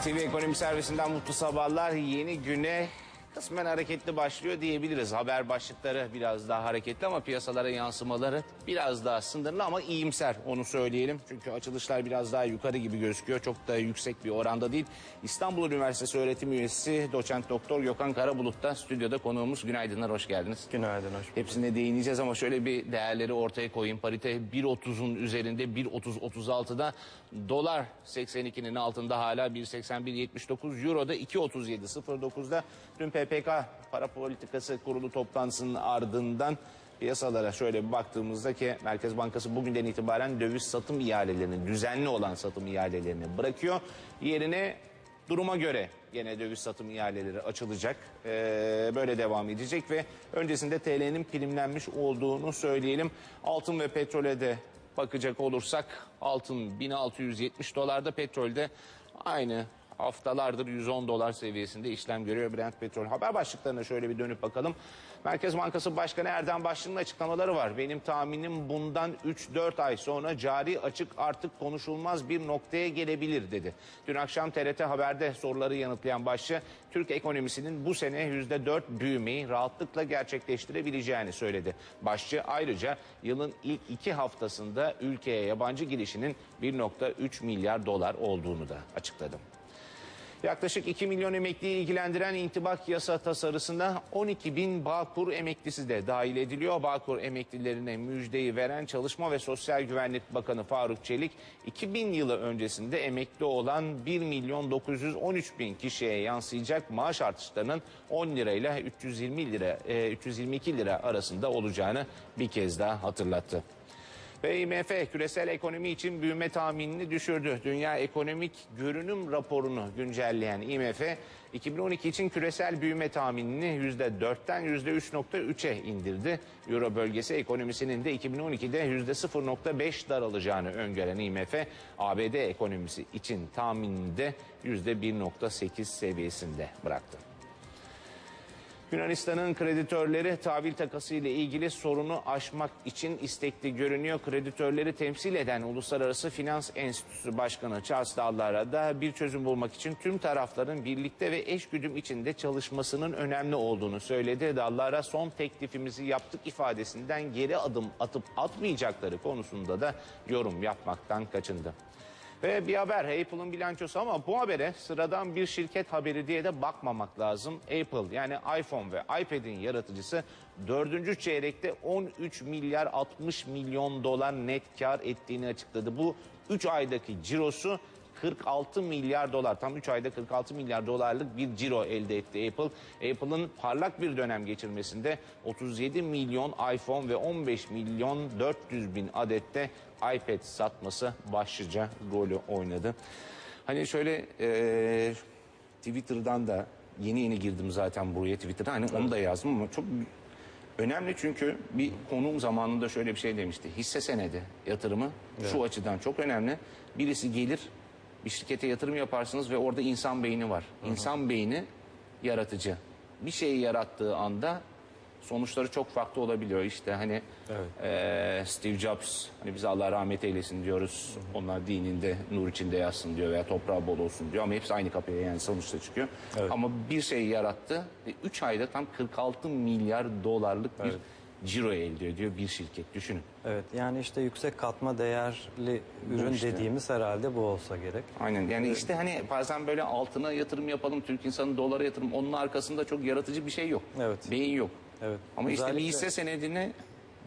NTV Ekonomi Servisinden mutlu sabahlar. Yeni güne kısmen hareketli başlıyor diyebiliriz. Haber başlıkları biraz daha hareketli ama piyasalara yansımaları biraz daha sınırlı ama iyimser onu söyleyelim. Çünkü açılışlar biraz daha yukarı gibi gözüküyor. Çok da yüksek bir oranda değil. İstanbul Üniversitesi öğretim üyesi doçent doktor Gökhan Karabulut da stüdyoda konuğumuz. Günaydınlar, hoş geldiniz. Günaydın hoş bulduk. Hepsine değineceğiz ama şöyle bir değerleri ortaya koyayım. Parite 1.30'un üzerinde 1.30-36'da dolar 82'nin altında hala 1.81-79 euro da 2.37-09'da dün PPK para politikası kurulu toplantısının ardından piyasalara şöyle bir baktığımızda ki Merkez Bankası bugünden itibaren döviz satım ihalelerini düzenli olan satım ihalelerini bırakıyor. Yerine Duruma göre yine döviz satım ihaleleri açılacak. Ee, böyle devam edecek ve öncesinde TL'nin primlenmiş olduğunu söyleyelim. Altın ve petrole de bakacak olursak altın 1670 dolarda petrolde aynı haftalardır 110 dolar seviyesinde işlem görüyor Brent petrol. Haber başlıklarına şöyle bir dönüp bakalım. Merkez Bankası Başkanı Erdem Başçı'nın açıklamaları var. Benim tahminim bundan 3-4 ay sonra cari açık artık konuşulmaz bir noktaya gelebilir dedi. Dün akşam TRT Haber'de soruları yanıtlayan Başçı, Türk ekonomisinin bu sene %4 büyümeyi rahatlıkla gerçekleştirebileceğini söyledi. Başçı ayrıca yılın ilk iki haftasında ülkeye yabancı girişinin 1.3 milyar dolar olduğunu da açıkladı. Yaklaşık 2 milyon emekliyi ilgilendiren intibak yasa tasarısına 12 bin Bağkur emeklisi de dahil ediliyor. Bağkur emeklilerine müjdeyi veren Çalışma ve Sosyal Güvenlik Bakanı Faruk Çelik, 2000 yılı öncesinde emekli olan 1 milyon 913 bin kişiye yansıyacak maaş artışlarının 10 lirayla 320 lira, e, 322 lira arasında olacağını bir kez daha hatırlattı. Ve IMF küresel ekonomi için büyüme tahminini düşürdü. Dünya ekonomik görünüm raporunu güncelleyen IMF 2012 için küresel büyüme tahminini %4'ten %3.3'e indirdi. Euro bölgesi ekonomisinin de 2012'de %0.5 daralacağını öngören IMF ABD ekonomisi için tahminini de %1.8 seviyesinde bıraktı. Yunanistan'ın kreditörleri tahvil takası ile ilgili sorunu aşmak için istekli görünüyor. Kreditörleri temsil eden Uluslararası Finans Enstitüsü Başkanı Charles Dallara da bir çözüm bulmak için tüm tarafların birlikte ve eşgüdüm içinde çalışmasının önemli olduğunu söyledi. Dallara son teklifimizi yaptık ifadesinden geri adım atıp atmayacakları konusunda da yorum yapmaktan kaçındı. Ve bir haber Apple'ın bilançosu ama bu habere sıradan bir şirket haberi diye de bakmamak lazım. Apple yani iPhone ve iPad'in yaratıcısı dördüncü çeyrekte 13 milyar 60 milyon dolar net kar ettiğini açıkladı. Bu 3 aydaki cirosu 46 milyar dolar tam 3 ayda 46 milyar dolarlık bir ciro elde etti Apple. Apple'ın parlak bir dönem geçirmesinde 37 milyon iPhone ve 15 milyon 400 bin adette iPad satması başlıca rolü oynadı. Hani şöyle e, Twitter'dan da yeni yeni girdim zaten buraya Twitter'da hani onu da yazdım ama çok önemli çünkü bir konuğum zamanında şöyle bir şey demişti. Hisse senedi yatırımı şu açıdan çok önemli. Birisi gelir bir şirkete yatırım yaparsınız ve orada insan beyni var. İnsan beyni yaratıcı. Bir şeyi yarattığı anda sonuçları çok farklı olabiliyor. İşte hani eee, Steve Jobs hani bize Allah rahmet eylesin diyoruz. Onlar dininde nur içinde yatsın diyor veya toprağı bol olsun diyor ama hepsi aynı kapıya yani sonuçta çıkıyor. Ama bir şeyi yarattı ve 3 ayda tam 46 milyar dolarlık bir ciro elde ediyor bir şirket düşünün. Evet yani işte yüksek katma değerli ürün işte. dediğimiz herhalde bu olsa gerek. Aynen yani işte hani bazen böyle altına yatırım yapalım Türk insanı dolara yatırım onun arkasında çok yaratıcı bir şey yok. Evet. Beyin yok. Evet. Ama işte bir Özellikle- hisse senedine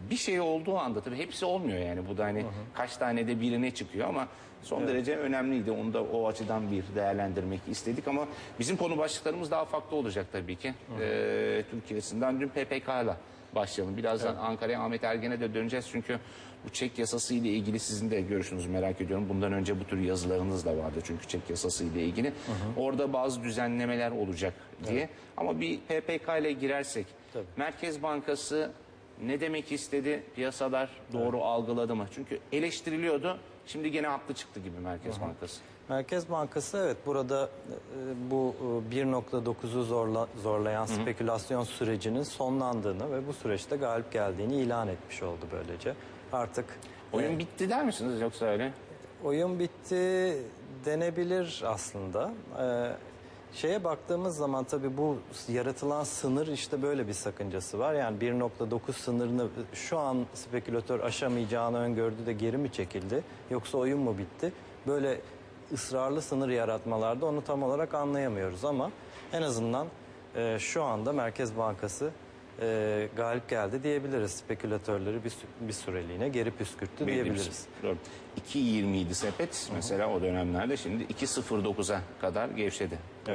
bir şey olduğu anda tabii hepsi olmuyor yani bu da hani kaç tane de birine çıkıyor ama son derece önemliydi. Onu da o açıdan bir değerlendirmek istedik ama bizim konu başlıklarımız daha farklı olacak tabii ki. Ee, Türkiye'sinden dün PPK'la başlayalım. Birazdan Ankara'ya Ahmet Ergen'e de döneceğiz çünkü bu çek yasası ile ilgili sizin de görüşünüzü merak ediyorum. Bundan önce bu tür yazılarınız da vardı çünkü çek yasası ile ilgili. Orada bazı düzenlemeler olacak diye. Ama bir PPK ile girersek Tabii. Merkez Bankası ne demek istedi? Piyasalar doğru algıladı mı? Çünkü eleştiriliyordu. Şimdi gene haklı çıktı gibi Merkez Bankası. Merkez Bankası evet burada e, bu e, 1.9'u zorla, zorlayan spekülasyon sürecinin sonlandığını ve bu süreçte galip geldiğini ilan etmiş oldu böylece. Artık Oyun bitti der misiniz yoksa öyle? oyun bitti denebilir aslında. Ee, şeye baktığımız zaman tabii bu yaratılan sınır işte böyle bir sakıncası var. Yani 1.9 sınırını şu an spekülatör aşamayacağını öngördü de geri mi çekildi? Yoksa oyun mu bitti? Böyle ısrarlı sınır yaratmalarda onu tam olarak anlayamıyoruz ama en azından e, şu anda Merkez Bankası e, galip geldi diyebiliriz. Spekülatörleri bir, sü- bir süreliğine geri püskürttü Belli bir diyebiliriz. Doğru. 2.27 sepet mesela o dönemlerde şimdi 2.09'a kadar gevşedi. Ee,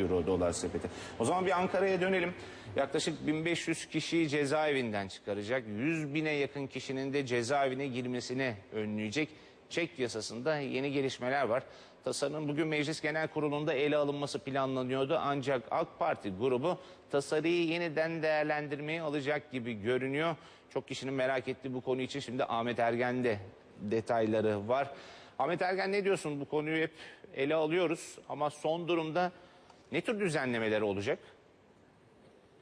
Euro dolar sepeti. O zaman bir Ankara'ya dönelim. Yaklaşık 1500 kişiyi cezaevinden çıkaracak. 100 bine yakın kişinin de cezaevine girmesine önleyecek. Çek yasasında yeni gelişmeler var. Tasarının bugün Meclis Genel Kurulu'nda ele alınması planlanıyordu. Ancak AK Parti grubu tasarıyı yeniden değerlendirmeye alacak gibi görünüyor. Çok kişinin merak ettiği bu konu için şimdi Ahmet Ergen'de detayları var. Ahmet Ergen ne diyorsun? Bu konuyu hep ele alıyoruz ama son durumda ne tür düzenlemeler olacak?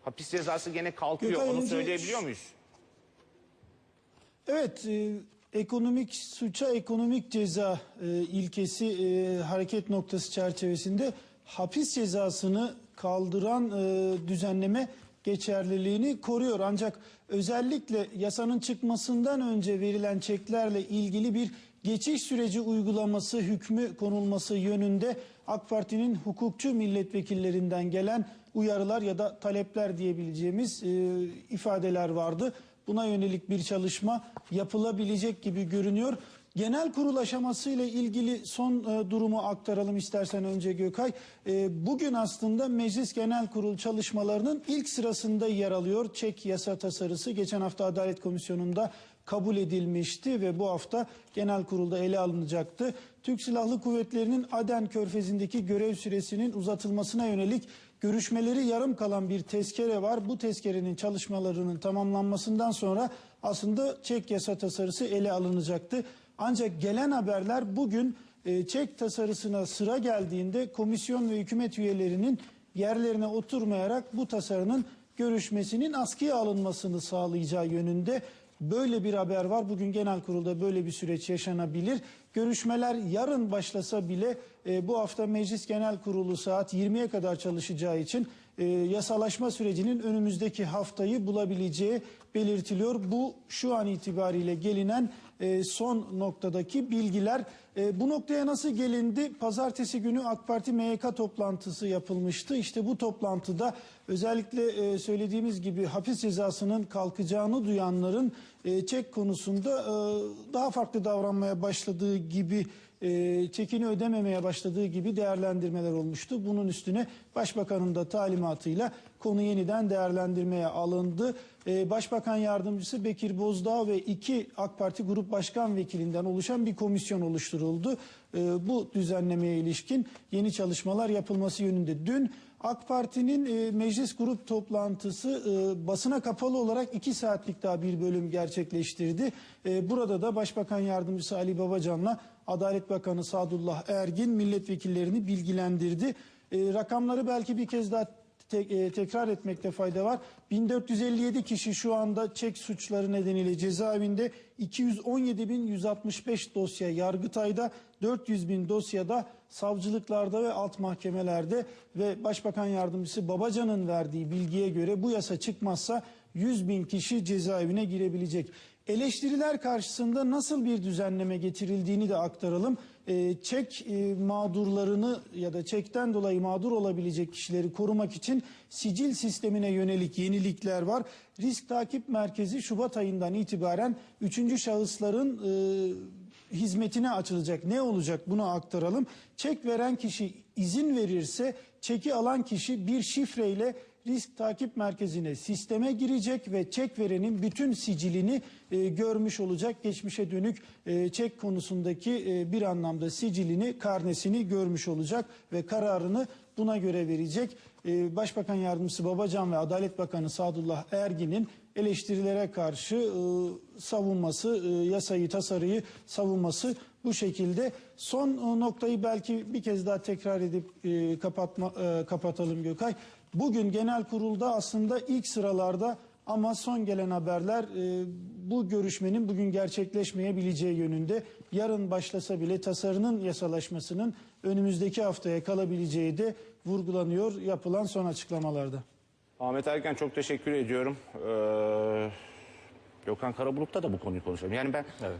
Hapis cezası gene kalkıyor. Gökay, Onu önce söyleyebiliyor muyuz? Evet, e, ekonomik suça ekonomik ceza e, ilkesi e, hareket noktası çerçevesinde hapis cezasını kaldıran e, düzenleme geçerliliğini koruyor. Ancak özellikle yasanın çıkmasından önce verilen çeklerle ilgili bir geçiş süreci uygulaması hükmü konulması yönünde AK Parti'nin hukukçu milletvekillerinden gelen uyarılar ya da talepler diyebileceğimiz e, ifadeler vardı. Buna yönelik bir çalışma yapılabilecek gibi görünüyor. Genel kurul aşamasıyla ilgili son e, durumu aktaralım istersen önce Gökay. E, bugün aslında Meclis Genel Kurul çalışmalarının ilk sırasında yer alıyor. Çek yasa tasarısı geçen hafta Adalet Komisyonu'nda kabul edilmişti ve bu hafta genel kurulda ele alınacaktı. Türk Silahlı Kuvvetleri'nin Aden Körfezi'ndeki görev süresinin uzatılmasına yönelik görüşmeleri yarım kalan bir tezkere var. Bu tezkerenin çalışmalarının tamamlanmasından sonra aslında çek yasa tasarısı ele alınacaktı. Ancak gelen haberler bugün e, çek tasarısına sıra geldiğinde komisyon ve hükümet üyelerinin yerlerine oturmayarak bu tasarının görüşmesinin askıya alınmasını sağlayacağı yönünde böyle bir haber var. Bugün genel kurulda böyle bir süreç yaşanabilir. Görüşmeler yarın başlasa bile e, bu hafta Meclis Genel Kurulu saat 20'ye kadar çalışacağı için e, yasalaşma sürecinin önümüzdeki haftayı bulabileceği belirtiliyor. Bu şu an itibariyle gelinen e, son noktadaki bilgiler. E, bu noktaya nasıl gelindi? Pazartesi günü AK Parti MYK toplantısı yapılmıştı. İşte bu toplantıda özellikle e, söylediğimiz gibi hapis cezasının kalkacağını duyanların çek konusunda daha farklı davranmaya başladığı gibi e, çekini ödememeye başladığı gibi değerlendirmeler olmuştu. Bunun üstüne Başbakanın da talimatıyla konu yeniden değerlendirmeye alındı. E, Başbakan Yardımcısı Bekir Bozdağ ve iki AK Parti Grup Başkan Vekilinden oluşan bir komisyon oluşturuldu. E, bu düzenlemeye ilişkin yeni çalışmalar yapılması yönünde. Dün AK Parti'nin e, meclis grup toplantısı e, basına kapalı olarak iki saatlik daha bir bölüm gerçekleştirdi. E, burada da Başbakan Yardımcısı Ali Babacan'la Adalet Bakanı Sadullah Ergin milletvekillerini bilgilendirdi. E, rakamları belki bir kez daha te- e, tekrar etmekte fayda var. 1457 kişi şu anda çek suçları nedeniyle cezaevinde 217.165 dosya Yargıtay'da 400 bin dosyada savcılıklarda ve alt mahkemelerde ve Başbakan Yardımcısı Babacan'ın verdiği bilgiye göre bu yasa çıkmazsa 100 bin kişi cezaevine girebilecek. Eleştiriler karşısında nasıl bir düzenleme getirildiğini de aktaralım. Ee, çek e, mağdurlarını ya da çekten dolayı mağdur olabilecek kişileri korumak için sicil sistemine yönelik yenilikler var. Risk takip merkezi Şubat ayından itibaren üçüncü şahısların e, hizmetine açılacak. Ne olacak bunu aktaralım. Çek veren kişi izin verirse çeki alan kişi bir şifreyle risk takip merkezine sisteme girecek ve çek verenin bütün sicilini e, görmüş olacak. Geçmişe dönük e, çek konusundaki e, bir anlamda sicilini, karnesini görmüş olacak ve kararını buna göre verecek. E, Başbakan Yardımcısı Babacan ve Adalet Bakanı Sadullah Ergin'in eleştirilere karşı e, savunması, e, yasayı, tasarıyı savunması bu şekilde. Son e, noktayı belki bir kez daha tekrar edip e, kapatma, e, kapatalım Gökay. Bugün genel kurulda aslında ilk sıralarda Ama son gelen haberler e, bu görüşmenin bugün gerçekleşmeyebileceği yönünde. Yarın başlasa bile tasarının yasalaşmasının önümüzdeki haftaya kalabileceği de vurgulanıyor yapılan son açıklamalarda. Ahmet Erken çok teşekkür ediyorum. Ee, Gökhan Karabulut'ta da bu konuyu konuşalım. Yani ben Evet.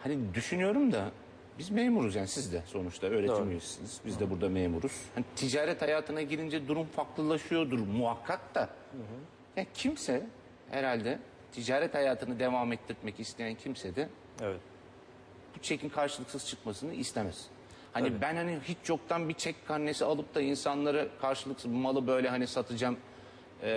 hani düşünüyorum da biz memuruz yani siz de sonuçta öğretim üyesiniz. Biz de burada memuruz. Hani ticaret hayatına girince durum farklılaşıyordur muhakkak da. Ya kimse herhalde ticaret hayatını devam ettirmek isteyen kimse de Evet. bu çekin karşılıksız çıkmasını istemez. Hani ben hani hiç yoktan bir çek karnesi alıp da insanlara karşılıksız malı böyle hani satacağım. Ee,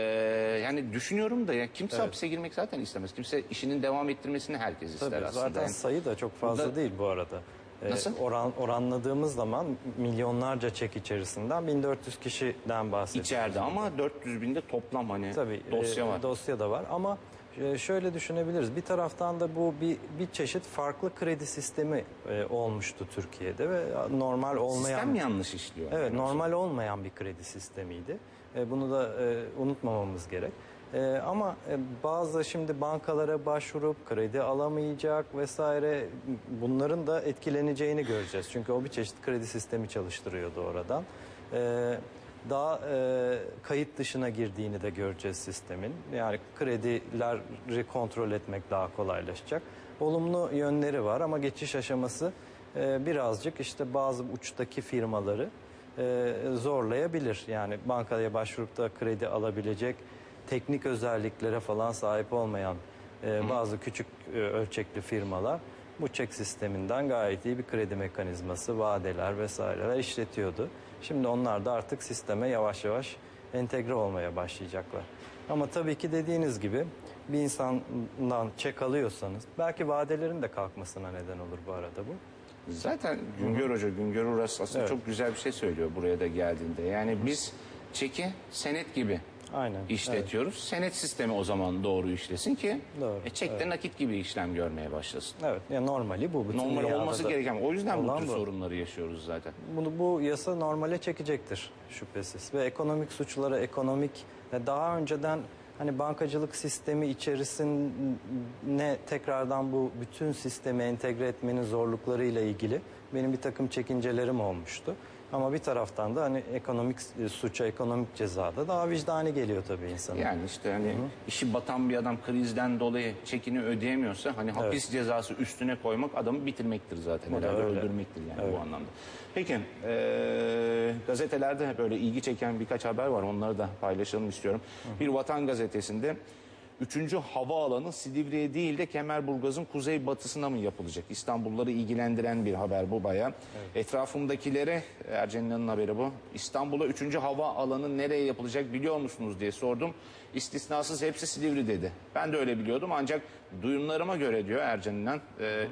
yani düşünüyorum da ya kimse hapise girmek zaten istemez. Kimse işinin devam ettirmesini herkes ister Tabii aslında. zaten Yani sayı da çok fazla Burada- değil bu arada. Ee, Nasıl? Oran, oranladığımız zaman milyonlarca çek içerisinden 1400 kişiden bahsediyoruz. içeride ama 400 binde toplam hani Tabii dosya e, var. Dosya da var ama e, şöyle düşünebiliriz. Bir taraftan da bu bir bir çeşit farklı kredi sistemi e, olmuştu Türkiye'de ve normal olmayan Sistem yanlış işliyor. Evet, normal olmayan bir kredi sistemiydi. E, bunu da e, unutmamamız gerek. E, ama e, bazı şimdi bankalara başvurup kredi alamayacak vesaire bunların da etkileneceğini göreceğiz. Çünkü o bir çeşit kredi sistemi çalıştırıyordu oradan. E, daha e, kayıt dışına girdiğini de göreceğiz sistemin. Yani kredileri kontrol etmek daha kolaylaşacak. Olumlu yönleri var ama geçiş aşaması e, birazcık işte bazı uçtaki firmaları e, zorlayabilir. Yani bankaya başvurup da kredi alabilecek teknik özelliklere falan sahip olmayan e, bazı küçük e, ölçekli firmalar bu çek sisteminden gayet iyi bir kredi mekanizması, vadeler vesaireler işletiyordu. Şimdi onlar da artık sisteme yavaş yavaş entegre olmaya başlayacaklar. Ama tabii ki dediğiniz gibi bir insandan çek alıyorsanız belki vadelerin de kalkmasına neden olur bu arada bu. Zaten Güngör Hoca, Güngör Uras aslında Evet. çok güzel bir şey söylüyor buraya da geldiğinde. Yani biz çeki senet gibi Aynen. işletiyoruz. Senet sistemi o zaman doğru işlesin ki Doğru, e, çekte nakit gibi işlem görmeye başlasın. Evet, yani normali bu. Bütün Normal dünyada olması da gereken. O yüzden bu olan tür bu. sorunları yaşıyoruz zaten. Bunu bu yasa normale çekecektir şüphesiz ve ekonomik suçlara ekonomik ve daha önceden hani bankacılık sistemi içerisine tekrardan bu bütün sistemi entegre etmenin zorluklarıyla ilgili benim bir takım çekincelerim olmuştu. Ama bir taraftan da hani ekonomik e, suça, ekonomik cezada daha vicdani geliyor tabii insana. Yani işte hani işi batan bir adam krizden dolayı çekini ödeyemiyorsa hani hapis cezası üstüne koymak adamı bitirmektir zaten. Da Herhalde öyle. öldürmektir yani bu anlamda. Peki eee, gazetelerde böyle ilgi çeken birkaç haber var. Onları da paylaşalım istiyorum. Bir Vatan Gazetesi'nde Üçüncü havaalanı Silivri'ye değil de Kemerburgaz'ın kuzeybatısına mı yapılacak? İstanbulluları ilgilendiren bir haber bu baya. Etrafımdakilere Ercen'in haberi bu. İstanbul'a üçüncü havaalanı nereye yapılacak biliyor musunuz diye sordum. İstisnasız hepsi Silivri dedi. Ben de öyle biliyordum ancak duyumlarıma göre diyor Ercen'in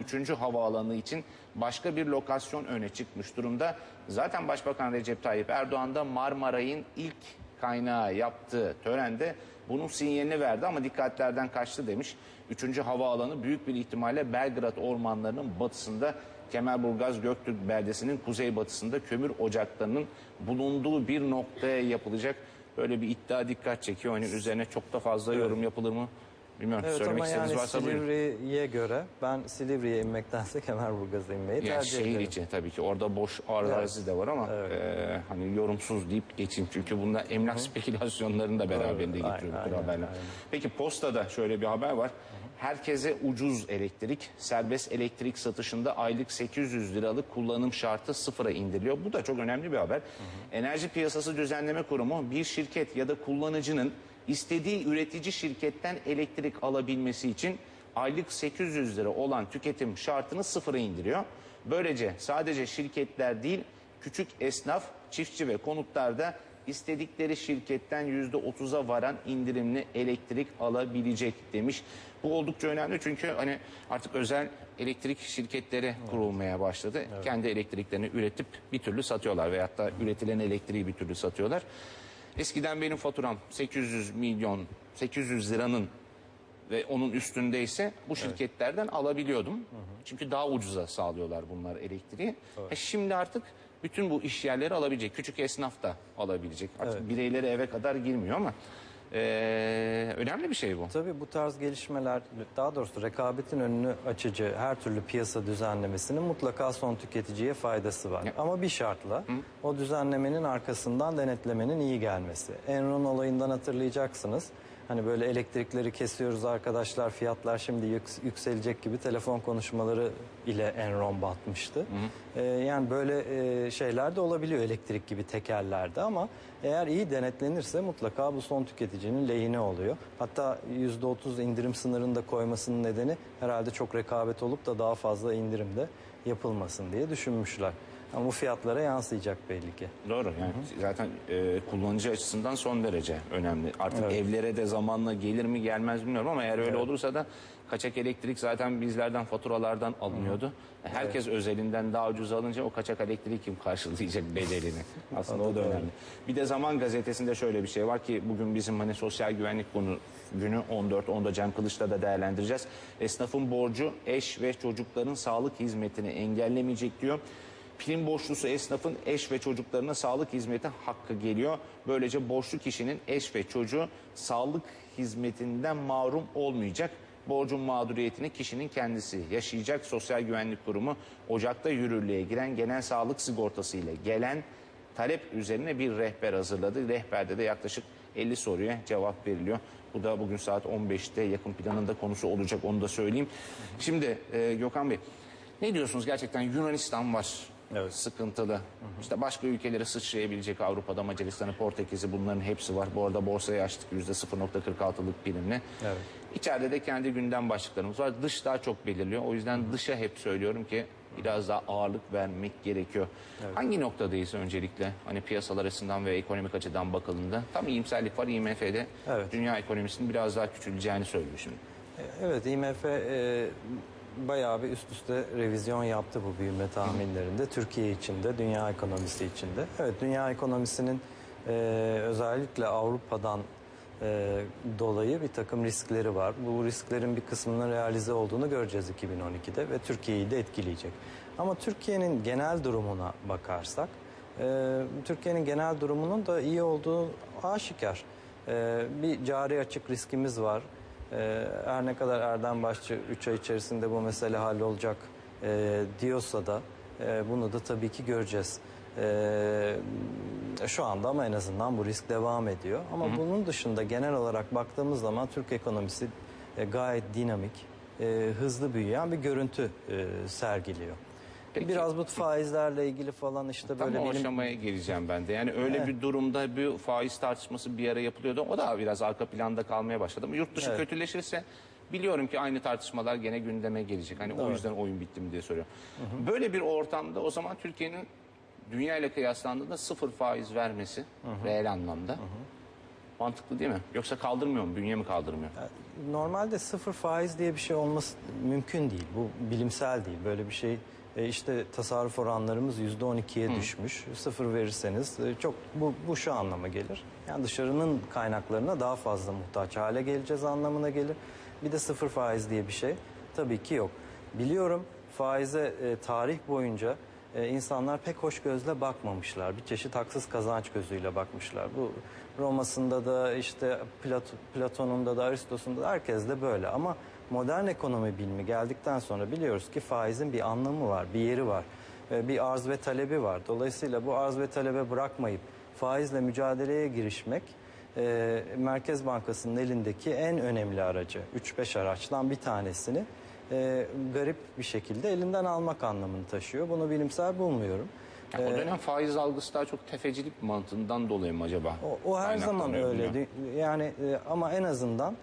üçüncü havaalanı için başka bir lokasyon öne çıkmış durumda. Zaten Başbakan Recep Tayyip Erdoğan da Marmaray'ın ilk kaynağı yaptığı törende bunun sinyalini verdi ama dikkatlerden kaçtı demiş. Üçüncü havaalanı büyük bir ihtimalle Belgrad ormanlarının batısında Kemerburgaz Göktürk beldesinin kuzeybatısında kömür ocaklarının bulunduğu bir noktaya yapılacak. Böyle bir iddia dikkat çekiyor. Hani üzerine çok da fazla yorum yapılır mı? Bilmiyorum. Evet Söylemek istediğiniz yani varsa buyurun. Silivri'ye göre ben Silivri'ye inmektense Kemerburgaz'a inmeyi Yani tercih şehir ederim. içi tabii ki orada boş arazi de var ama e, hani yorumsuz deyip geçeyim. Çünkü bunda emlak spekülasyonlarını da beraberinde Aynen, getiriyor bu tür aynen, haberler. Peki Posta'da şöyle bir haber var. Herkese ucuz elektrik, serbest elektrik satışında aylık 800 liralık kullanım şartı sıfıra indiriliyor. Bu da çok önemli bir haber. Enerji Piyasası Düzenleme Kurumu bir şirket ya da kullanıcının istediği üretici şirketten elektrik alabilmesi için aylık 800 lira olan tüketim şartını sıfıra indiriyor. Böylece sadece şirketler değil küçük esnaf, çiftçi ve konutlarda istedikleri şirketten %30'a varan indirimli elektrik alabilecek demiş. Bu oldukça önemli çünkü hani artık özel elektrik şirketleri kurulmaya başladı. Kendi elektriklerini üretip bir türlü satıyorlar veyahut da üretilen elektriği bir türlü satıyorlar. Eskiden benim faturam 800 milyon 800 liranın ve onun üstündeyse bu şirketlerden alabiliyordum. Çünkü daha ucuza sağlıyorlar bunlar elektriği. E şimdi artık bütün bu iş yerleri alabilecek. Küçük esnaf da alabilecek. Artık bireyleri eve kadar girmiyor ama Ee, önemli bir şey bu. Tabii bu tarz gelişmeler daha doğrusu rekabetin önünü açıcı her türlü piyasa düzenlemesinin mutlaka son tüketiciye faydası var. Ya. Ama bir şartla o düzenlemenin arkasından denetlemenin iyi gelmesi. Enron olayından hatırlayacaksınız. Hani böyle elektrikleri kesiyoruz arkadaşlar fiyatlar şimdi yük- yükselecek gibi telefon konuşmaları ile Enron batmıştı. Ee, yani böyle e, şeyler de olabiliyor elektrik gibi tekerlerde ama eğer iyi denetlenirse mutlaka bu son tüketicinin lehine oluyor. Hatta %30 indirim sınırını da koymasının nedeni herhalde çok rekabet olup da daha fazla indirimde yapılmasın diye düşünmüşler. Ama bu fiyatlara yansıyacak belli ki. Doğru yani zaten e, kullanıcı açısından son derece önemli. Artık evlere de zamanla gelir mi gelmez bilmiyorum ama eğer öyle olursa da kaçak elektrik zaten bizlerden faturalardan alınıyordu. Herkes özelinden daha ucuz alınca o kaçak elektriği kim karşılayacak bedelini? Aslında o da önemli. Bir de Zaman Gazetesi'nde şöyle bir şey var ki bugün bizim hani sosyal güvenlik konu günü 14 onda Cem Kılıç'ta da değerlendireceğiz. Esnafın borcu eş ve çocukların sağlık hizmetini engellemeyecek diyor. Prim borçlusu esnafın eş ve çocuklarına sağlık hizmeti hakkı geliyor. Böylece borçlu kişinin eş ve çocuğu sağlık hizmetinden mahrum olmayacak. Borcun mağduriyetini kişinin kendisi yaşayacak. Sosyal Güvenlik Kurumu Ocak'ta yürürlüğe giren genel sağlık sigortası ile gelen talep üzerine bir rehber hazırladı. Rehberde de yaklaşık 50 soruya cevap veriliyor. Bu da bugün saat 15'te yakın planında konusu olacak onu da söyleyeyim. Şimdi e, Gökhan Bey ne diyorsunuz gerçekten Yunanistan var Evet. sıkıntılı. İşte başka ülkelere sıçrayabilecek Avrupa'da Macaristan'ı, Portekiz'i bunların hepsi var. Bu arada borsaya açtık %0.46'lık primle. Evet. İçeride de kendi gündem başlıklarımız var. Dış daha çok belirliyor. O yüzden dışa hep söylüyorum ki biraz daha ağırlık vermek gerekiyor. Hangi noktadayız öncelikle? Hani piyasalar açısından ve ekonomik açıdan bakıldığında. Tam iyimserlik var IMF'de. Evet. Dünya ekonomisinin biraz daha küçüleceğini söylüyor şimdi. Evet IMF e, bayağı bir üst üste revizyon yaptı bu büyüme tahminlerinde. Türkiye için de dünya ekonomisi için de. Evet dünya ekonomisinin e, özellikle Avrupa'dan e, dolayı bir takım riskleri var. Bu risklerin bir kısmının realize olduğunu göreceğiz 2012'de ve Türkiye'yi de etkileyecek. Ama Türkiye'nin genel durumuna bakarsak e, Türkiye'nin genel durumunun da iyi olduğu aşikar. E, bir cari açık riskimiz var. Ee, her ne kadar Erdem Başçı 3 ay içerisinde bu mesele hallolacak e, diyorsa da e, bunu da tabii ki göreceğiz. E, şu anda ama en azından bu risk devam ediyor. Ama bunun dışında genel olarak baktığımız zaman Türk ekonomisi e, gayet dinamik, e, hızlı büyüyen bir görüntü e, sergiliyor. Peki. Biraz bu faizlerle ilgili falan işte Tam böyle o benim aşamaya geleceğim ben de. Yani öyle bir durumda bir faiz tartışması bir ara yapılıyordu. O da biraz arka planda kalmaya başladı. Ama yurt dışı Evet. kötüleşirse biliyorum ki aynı tartışmalar gene gündeme gelecek. Hani o yüzden oyun bitti mi diye soruyorum. Böyle bir ortamda o zaman Türkiye'nin dünya ile kıyaslandığında sıfır faiz vermesi reel anlamda. Mantıklı değil mi? Yoksa kaldırmıyor mu? Bünye mi kaldırmıyor? Normalde sıfır faiz diye bir şey olması mümkün değil. Bu bilimsel değil. Böyle bir şey e, işte tasarruf oranlarımız yüzde on ikiye düşmüş. Sıfır verirseniz e, çok bu, bu şu anlama gelir. Yani dışarının kaynaklarına daha fazla muhtaç hale geleceğiz anlamına gelir. Bir de sıfır faiz diye bir şey tabii ki yok. Biliyorum faize e, tarih boyunca e, insanlar pek hoş gözle bakmamışlar. Bir çeşit haksız kazanç gözüyle bakmışlar. Bu Roma'sında da işte Plato, Platon'un da Aristos'un da herkes de böyle. Ama modern ekonomi bilimi geldikten sonra biliyoruz ki faizin bir anlamı var, bir yeri var. E, bir arz ve talebi var. Dolayısıyla bu arz ve talebe bırakmayıp faizle mücadeleye girişmek e, Merkez Bankası'nın elindeki en önemli aracı. 3-5 araçtan bir tanesini e, garip bir şekilde elinden almak anlamını taşıyor. Bunu bilimsel bulmuyorum. Yani o dönem faiz algısı daha çok tefecilik mantığından dolayı mı acaba? O, o her zaman öyle. Yani e, ama en azından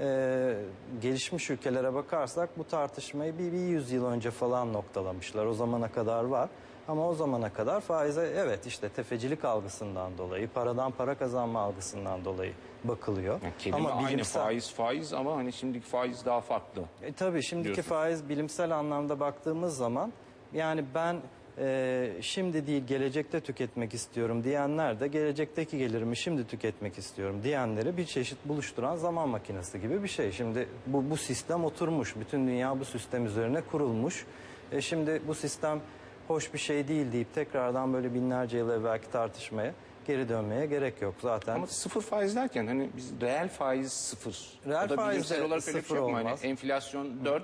e, gelişmiş ülkelere bakarsak bu tartışmayı bir, bir yüzyıl önce falan noktalamışlar. O zamana kadar var. Ama o zamana kadar faize evet işte tefecilik algısından dolayı, paradan para kazanma algısından dolayı bakılıyor. Yani kelime ama aynı faiz faiz ama hani şimdiki faiz daha farklı. E, tabii şimdiki diyorsun. faiz bilimsel anlamda baktığımız zaman yani ben e, şimdi değil gelecekte tüketmek istiyorum diyenler de gelecekteki gelirimi şimdi tüketmek istiyorum diyenleri bir çeşit buluşturan zaman makinesi gibi bir şey. Şimdi bu, bu sistem oturmuş. Bütün dünya bu sistem üzerine kurulmuş. E, şimdi bu sistem hoş bir şey değil deyip tekrardan böyle binlerce yıl evvelki tartışmaya geri dönmeye gerek yok. Zaten Ama sıfır faiz derken hani biz reel faiz sıfır. Reel o da faiz olarak öyle bir sıfır şey? Hani olmaz. enflasyon 4,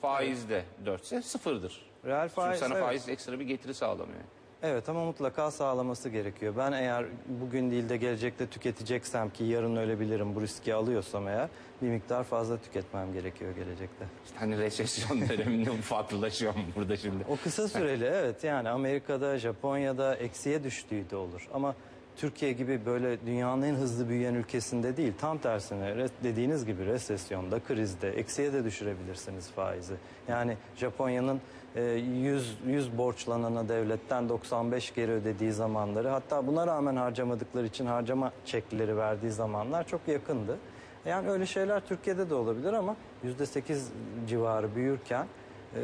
faiz de 4 ise sıfırdır. Reel faiz, Çünkü sana evet. faiz ekstra bir getiri sağlamıyor. Evet ama mutlaka sağlaması gerekiyor. Ben eğer bugün değil de gelecekte tüketeceksem ki yarın ölebilirim bu riski alıyorsam eğer bir miktar fazla tüketmem gerekiyor gelecekte. İşte hani resesyon döneminde farklılaşıyor mu burada şimdi? O kısa süreli evet yani Amerika'da Japonya'da eksiye düştüğü de olur ama Türkiye gibi böyle dünyanın en hızlı büyüyen ülkesinde değil tam tersine dediğiniz gibi resesyonda krizde eksiye de düşürebilirsiniz faizi. Yani Japonya'nın e, 100 100 borçlanana devletten 95 geri ödediği zamanları hatta buna rağmen harcamadıkları için harcama çekleri verdiği zamanlar çok yakındı. Yani öyle şeyler Türkiye'de de olabilir ama %8 civarı büyürken e,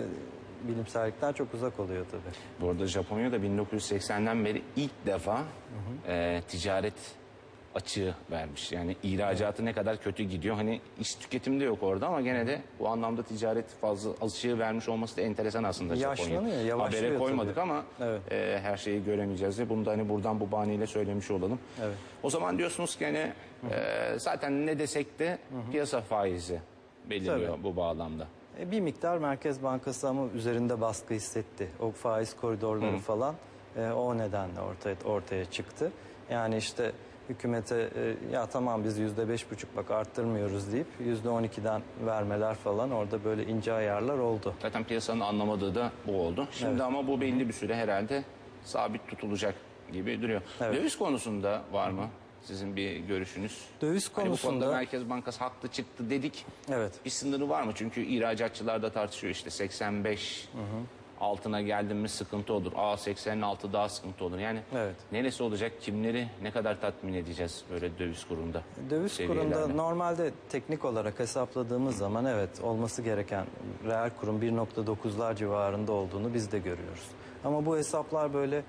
bilimsellikten çok uzak oluyor tabii. Bu arada Japonya'da 1980'den beri ilk defa e, ticaret açığı vermiş. Yani ihracatı ne kadar kötü gidiyor. Hani iş tüketimde yok orada ama gene de bu anlamda ticaret fazla açığı vermiş olması da enteresan aslında Yaşlanıyor, Japonya. yavaşlıyor Habere koymadık tabii. ama Evet. e, her şeyi göremeyeceğiz de bunu da hani buradan bu bahaneyle söylemiş olalım. Evet. O zaman diyorsunuz ki hani e, zaten ne desek de piyasa faizi belirliyor bu bağlamda. E, Bir miktar Merkez Bankası ama üzerinde baskı hissetti. O faiz koridorları falan e, o nedenle ortaya ortaya çıktı. Yani işte hükümete e, ya tamam biz yüzde beş buçuk bak arttırmıyoruz deyip yüzde on ikiden vermeler falan orada böyle ince ayarlar oldu. Zaten piyasanın anlamadığı da bu oldu. Şimdi ama bu belli bir süre herhalde sabit tutulacak gibi duruyor. Evet. Döviz konusunda var mı sizin bir görüşünüz? Döviz Hani bu konuda konusunda Merkez Bankası haklı çıktı dedik. evet Bir sınırı var mı? Çünkü ihracatçılar da tartışıyor işte 85 altına geldim mi sıkıntı olur. Aa 80'in altı daha sıkıntı olur. Yani Evet. neresi olacak? Kimleri ne kadar tatmin edeceğiz böyle döviz kurunda? Döviz kurunda normalde teknik olarak hesapladığımız zaman evet olması gereken reel kurum 1.9'lar civarında olduğunu biz de görüyoruz. Ama bu hesaplar böyle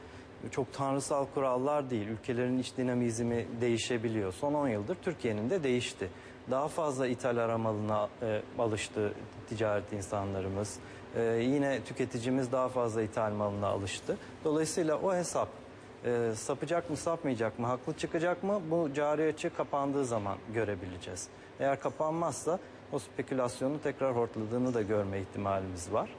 çok tanrısal kurallar değil. Ülkelerin iç dinamizmi değişebiliyor. Son 10 yıldır Türkiye'nin de değişti. Daha fazla ithal aramalına e, alıştı ticaret insanlarımız. E, yine tüketicimiz daha fazla ithal malına alıştı. Dolayısıyla o hesap e, sapacak mı sapmayacak mı haklı çıkacak mı bu cari açığı kapandığı zaman görebileceğiz. Eğer kapanmazsa o spekülasyonun tekrar hortladığını da görme ihtimalimiz var.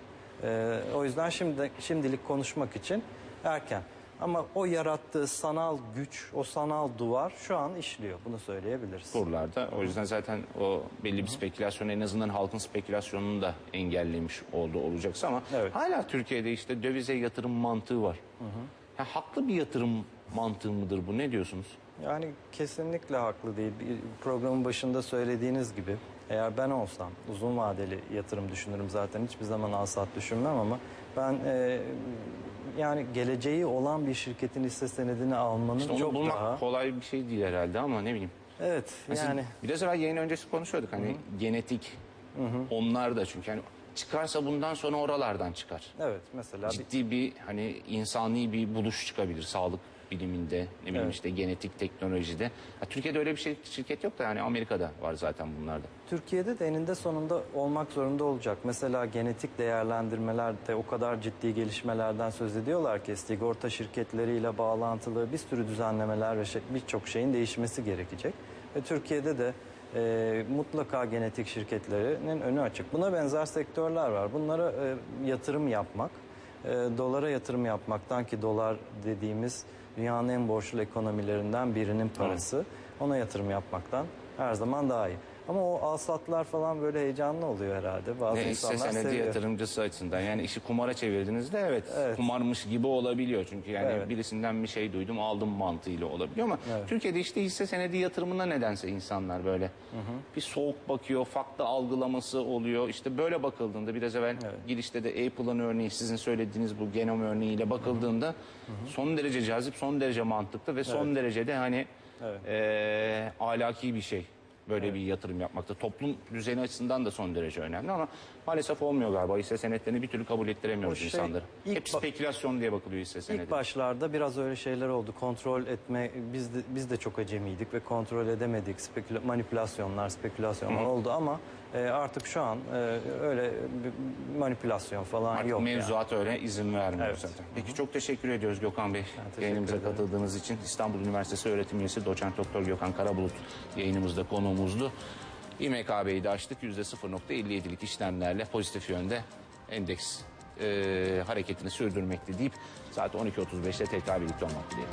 E, o yüzden şimdi şimdilik konuşmak için erken. Ama o yarattığı sanal güç, o sanal duvar şu an işliyor. Bunu söyleyebiliriz. kurlarda. O yüzden zaten o belli bir spekülasyon en azından halkın spekülasyonunu da engellemiş oldu olacaksa ama Evet. hala Türkiye'de işte dövize yatırım mantığı var. Ya haklı bir yatırım mantığı mıdır bu? Ne diyorsunuz? Yani kesinlikle haklı değil. Bir programın başında söylediğiniz gibi eğer ben olsam uzun vadeli yatırım düşünürüm zaten hiçbir zaman alsat düşünmem ama ben e, yani geleceği olan bir şirketin hisse senedini almanın İşte onu çok bulmak daha kolay bir şey değil herhalde ama ne bileyim. evet Mesela yani biraz evvel yayın öncesi konuşuyorduk hani genetik onlar da çünkü hani çıkarsa bundan sonra oralardan çıkar. evet mesela bir, Ciddi bir hani insani bir buluş çıkabilir sağlık biliminde ne bileyim Evet. işte genetik teknolojide. Ha, Türkiye'de öyle bir şey, şirket yok da yani Amerika'da var zaten bunlarda. Türkiye'de de eninde sonunda olmak zorunda olacak. Mesela genetik değerlendirmelerde o kadar ciddi gelişmelerden söz ediyorlar ki sigorta şirketleriyle bağlantılı bir sürü düzenlemeler ve şey- birçok şeyin değişmesi gerekecek. Ve Türkiye'de de e, mutlaka genetik şirketlerinin önü açık. Buna benzer sektörler var. Bunlara e, yatırım yapmak, e, dolara yatırım yapmaktan ki dolar dediğimiz dünyanın en borçlu ekonomilerinden birinin parası. Ona yatırım yapmaktan her zaman daha iyi. Ama o alsatlar falan böyle heyecanlı oluyor herhalde. Bazı Ne hisse insanlar senedi seviyor. yatırımcısı açısından yani işi kumara çevirdiniz de evet, Evet. kumarmış gibi olabiliyor. Çünkü yani Evet. birisinden bir şey duydum aldım mantığıyla olabiliyor ama Evet. Türkiye'de işte hisse senedi yatırımına nedense insanlar böyle bir soğuk bakıyor, farklı algılaması oluyor. İşte böyle bakıldığında biraz evvel girişte de Apple'ın örneği sizin söylediğiniz bu genom örneğiyle bakıldığında son derece cazip, son derece mantıklı ve son derece de hani Evet. eee, ahlaki bir şey böyle bir yatırım yapmakta. Toplum düzeni açısından da son derece önemli ama maalesef olmuyor galiba. Hisse senetlerini bir türlü kabul ettiremiyoruz O şey, insanları. Hep spekülasyon diye bakılıyor hisse senedi. İlk başlarda biraz öyle şeyler oldu. Kontrol etme biz de, biz de çok acemiydik ve kontrol edemedik. Speküla, manipülasyonlar, spekülasyonlar oldu ama e, artık şu an e, öyle bir manipülasyon falan Artık yok. mevzuat öyle izin vermiyor Evet. zaten. Peki çok teşekkür ediyoruz Gökhan Bey. teşekkür Yayınımıza ederim. katıldığınız için İstanbul Üniversitesi öğretim üyesi doçent doktor Gökhan Karabulut yayınımızda konuğumuzdu. İMKB'yi de açtık. %0.57'lik işlemlerle pozitif yönde endeks e, hareketini sürdürmekte deyip saat 12.35'te tekrar birlikte olmak dileğiyle.